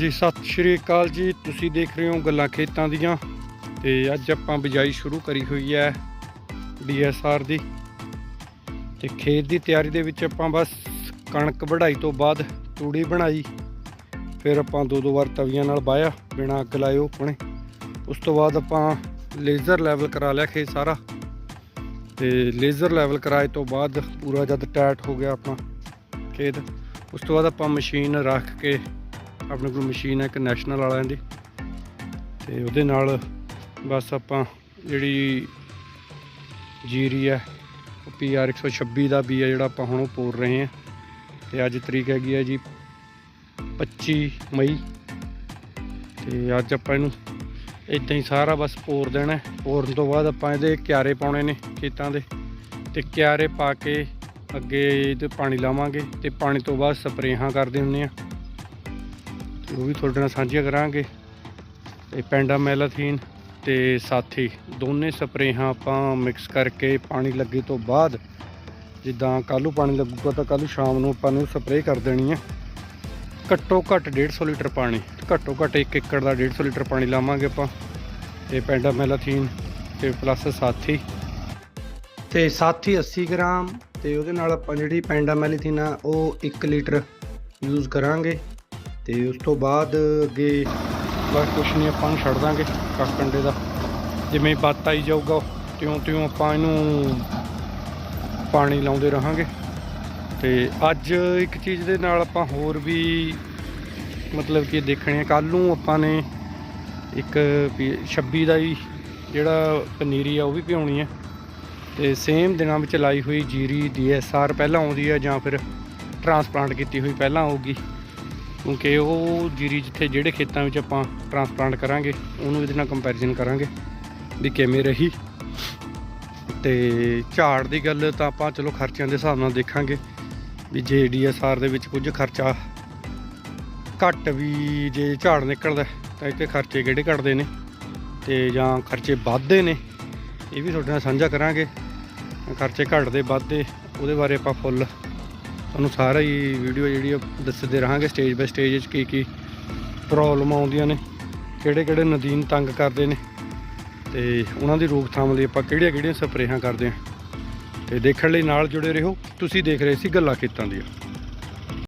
ਜੀ, ਸਤਿ ਸ਼੍ਰੀ ਅਕਾਲ ਜੀ। ਤੁਸੀਂ ਦੇਖ ਰਹੇ ਹੋ ਗੱਲਾਂ ਖੇਤਾਂ ਦੀਆਂ। ਤੇ ਅੱਜ ਆਪਾਂ ਬਿਜਾਈ ਸ਼ੁਰੂ ਕਰੀ ਹੋਈ ਹੈ ਡੀਐਸਆਰ ਦੀ। ਤੇ ਖੇਤ ਦੀ ਤਿਆਰੀ ਦੇ ਵਿੱਚ ਆਪਾਂ ਬਸ ਕਣਕ ਵਢਾਈ ਤੋਂ ਬਾਅਦ ਤੂੜੀ ਬਣਾਈ। ਫਿਰ ਆਪਾਂ ਦੋ ਦੋ ਵਾਰ ਤਵੀਆਂ ਨਾਲ ਬਾਇਆ ਬਿਨਾਂ ਅੱਗ ਲਾਇਓ ਆਪਣੇ ਉਸ ਤੋਂ ਬਾਅਦ ਆਪਾਂ ਲੇਜ਼ਰ ਲੈਵਲ ਕਰਾ ਲਿਆ ਖੇਤ ਸਾਰਾ। ਤੇ ਲੇਜ਼ਰ ਲੈਵਲ ਕਰਾਏ ਤੋਂ ਬਾਅਦ ਪੂਰਾ ਜਦ ਟਾਈਟ ਹੋ ਗਿਆ ਆਪਣਾ ਖੇਤ। ਉਸ ਤੋਂ ਬਾਅਦ ਆਪਾਂ ਮਸ਼ੀਨ ਰੱਖ ਕੇ ਆਪਣੇ ਕੋਲ ਮਸ਼ੀਨ ਹੈ ਇੱਕ ਨੈਸ਼ਨਲ ਵਾਲਿਆਂ ਦੀ। ਤੇ ਉਹਦੇ ਨਾਲ ਬਸ ਆਪਾਂ ਜਿਹੜੀ ਜੀਰੀ ਹੈ, ਉਹ ਪੀਆਰ 126 ਦਾ ਵੀ ਹੈ ਜਿਹੜਾ ਆਪਾਂ ਹੁਣ ਉਹ ਪੋਰ ਰਹੇ ਹਾਂ। ਤੇ ਅੱਜ ਤਰੀਕ ਹੈਗੀ ਹੈ ਜੀ 25 ਮਈ। ਤੇ ਅੱਜ ਆਪਾਂ ਇਹਨੂੰ ਇਦਾਂ ਹੀ ਸਾਰਾ ਬਸ ਪੋਰ ਦੇਣਾ ਹੈ। ਪੋਰਨ ਤੋਂ ਬਾਅਦ ਆਪਾਂ ਇਹਦੇ ਕਿਆਰੇ ਪਾਉਣੇ ਨੇ ਖੇਤਾਂ ਦੇ। ਤੇ ਕਿਆਰੇ ਪਾ ਕੇ ਅੱਗੇ ਇਹਦੇ ਪਾਣੀ ਲਾਵਾਂਗੇ। ਤੇ ਪਾਣੀ ਤੋਂ ਬਾਅਦ ਸਪਰੇਹਾਂ ਕਰਦੇ ਹੁੰਦੇ ਆ ਉਹ ਵੀ ਤੁਹਾਡੇ ਨਾਲ ਸਾਂਝੀਆਂ ਕਰਾਂਗੇ। ਤੇ ਪੈਂਡਾਮੈਲਾਥੀਨ ਤੇ ਸਾਥੀ ਦੋਨੇ ਸਪਰੇਹਾਂ ਆਪਾਂ ਮਿਕਸ ਕਰਕੇ ਪਾਣੀ ਲੱਗੇ ਤੋਂ ਬਾਅਦ ਜਿੱਦਾਂ ਕੱਲ੍ਹ ਪਾਣੀ ਲੱਗੂਗਾ ਤਾਂ ਕੱਲ੍ਹ ਸ਼ਾਮ ਨੂੰ ਆਪਾਂ ਨੂੰ ਸਪਰੇਅ ਕਰ ਦੇਣੀ ਹੈ ਘੱਟੋ ਘੱਟ 150 ਲੀਟਰ ਪਾਣੀ, ਘੱਟੋ ਘੱਟ 1 ਏਕੜ ਦਾ 150 ਲੀਟਰ ਪਾਣੀ ਲਾਵਾਂਗੇ ਆਪਾਂ। ਤੇ ਪੈਂਡਾਮੈਲਾਥੀਨ ਤੇ ਪਲੱਸ ਸਾਥੀ। ਤੇ ਸਾਥੀ 80 ਗ੍ਰਾਮ ਤੇ ਉਹਦੇ ਨਾਲ ਆਪਾਂ ਜਿਹੜੀ ਪੈਂਡਾਮੈਲੀਥੀਨ ਆ ਉਹ 1 ਲੀਟਰ ਯੂਜ਼ ਕਰਾਂਗੇ। ਤੇ ਉਸ ਤੋਂ ਬਾਅਦ ਅੱਗੇ ਬਸ ਕੁਛ ਨਹੀਂ, ਆਪਾਂ ਨੂੰ ਛੱਡ ਦਾਂਗੇ ਕੱਖ ਕੰਡੇ ਦਾ। ਜਿਵੇਂ ਬੱਤ ਆਈ ਜਾਊਗਾ, ਤਿਉਂ ਤਿਉਂ ਆਪਾਂ ਇਹਨੂੰ ਪਾਣੀ ਲਾਉਂਦੇ ਰਹਾਂਗੇ। ਤੇ ਅੱਜ ਇੱਕ ਚੀਜ਼ ਦੇ ਨਾਲ ਆਪਾਂ ਹੋਰ ਵੀ ਮਤਲਬ ਕਿ ਦੇਖਣੇ ਕੱਲ ਨੂੰ ਆਪਾਂ ਨੇ ਇੱਕ ਵੀ 26 ਦਾ ਹੀ ਜਿਹੜਾ ਪਨੀਰੀ ਆ, ਉਹ ਵੀ ਭਿਉਣੀ ਹੈ। ਤੇ ਸੇਮ ਦਿਨਾਂ ਵਿੱਚ ਲਾਈ ਹੋਈ ਜੀਰੀ ਡੀਐਸਆਰ ਪਹਿਲਾਂ ਆਉਂਦੀ ਹੈ ਜਾਂ ਫਿਰ ਟਰਾਂਸਪਲਾਂਟ ਕੀਤੀ ਹੋਈ ਪਹਿਲਾਂ ਆਊਗੀ। ਕਿਉਂਕਿ ਉਹ ਜੀਰੀ ਜਿੱਥੇ ਜਿਹੜੇ ਖੇਤਾਂ ਵਿੱਚ ਆਪਾਂ ਟਰਾਂਸਪਲਾਂਟ ਕਰਾਂਗੇ, ਉਹਨੂੰ ਇਹਦੇ ਨਾਲ ਕੰਪੈਰੀਜ਼ਨ ਕਰਾਂਗੇ ਵੀ ਕਿਵੇਂ ਰਹੀ। ਤੇ ਝਾੜ ਦੀ ਗੱਲ ਤਾਂ ਆਪਾਂ ਚਲੋ ਖਰਚਿਆਂ ਦੇ ਹਿਸਾਬ ਨਾਲ ਦੇਖਾਂਗੇ ਵੀ ਜੇ ਡੀਐਸਆਰ ਦੇ ਵਿੱਚ ਕੁਝ ਖਰਚਾ ਘੱਟ ਵੀ ਜੇ ਝਾੜ ਨਿਕਲਦਾ, ਤਾਂ ਇੱਥੇ ਖਰਚੇ ਕਿਹੜੇ ਘਟਦੇ ਨੇ? ਤੇ ਜਾਂ ਖਰਚੇ ਵੱਧਦੇ ਨੇ, ਇਹ ਵੀ ਤੁਹਾਡੇ ਨਾਲ ਸਾਂਝਾ ਕਰਾਂਗੇ। ਖਰਚੇ ਘਟਦੇ ਵੱਧਦੇ, ਉਹਦੇ ਬਾਰੇ ਆਪਾਂ ਫੁੱਲ ਤੁਹਾਨੂੰ ਸਾਰਾ ਹੀ ਵੀਡੀਓ ਜਿਹੜੀ ਆ ਦੱਸਦੇ ਰਹਾਂਗੇ ਸਟੇਜ ਬਾਈ ਸਟੇਜ ਵਿੱਚ ਕੀ ਕੀ ਪ੍ਰੋਬਲਮ ਆਉਂਦੀਆਂ ਨੇ, ਕਿਹੜੇ ਕਿਹੜੇ ਨਦੀਨ ਤੰਗ ਕਰਦੇ ਨੇ ਤੇ ਉਹਨਾਂ ਦੀ ਰੋਕਥਾਮ ਲਈ ਆਪਾਂ ਕਿਹੜੀਆਂ ਕਿਹੜੀਆਂ ਸਪਰੇਹਾਂ ਕਰਦੇ ਹਾਂ। ਤੇ ਦੇਖਣ ਲਈ ਨਾਲ ਜੁੜੇ ਰਹੋ, ਤੁਸੀਂ ਦੇਖ ਰਹੇ ਸੀ ਗੱਲਾਂ ਖੇਤਾਂ ਦੀਆਂ।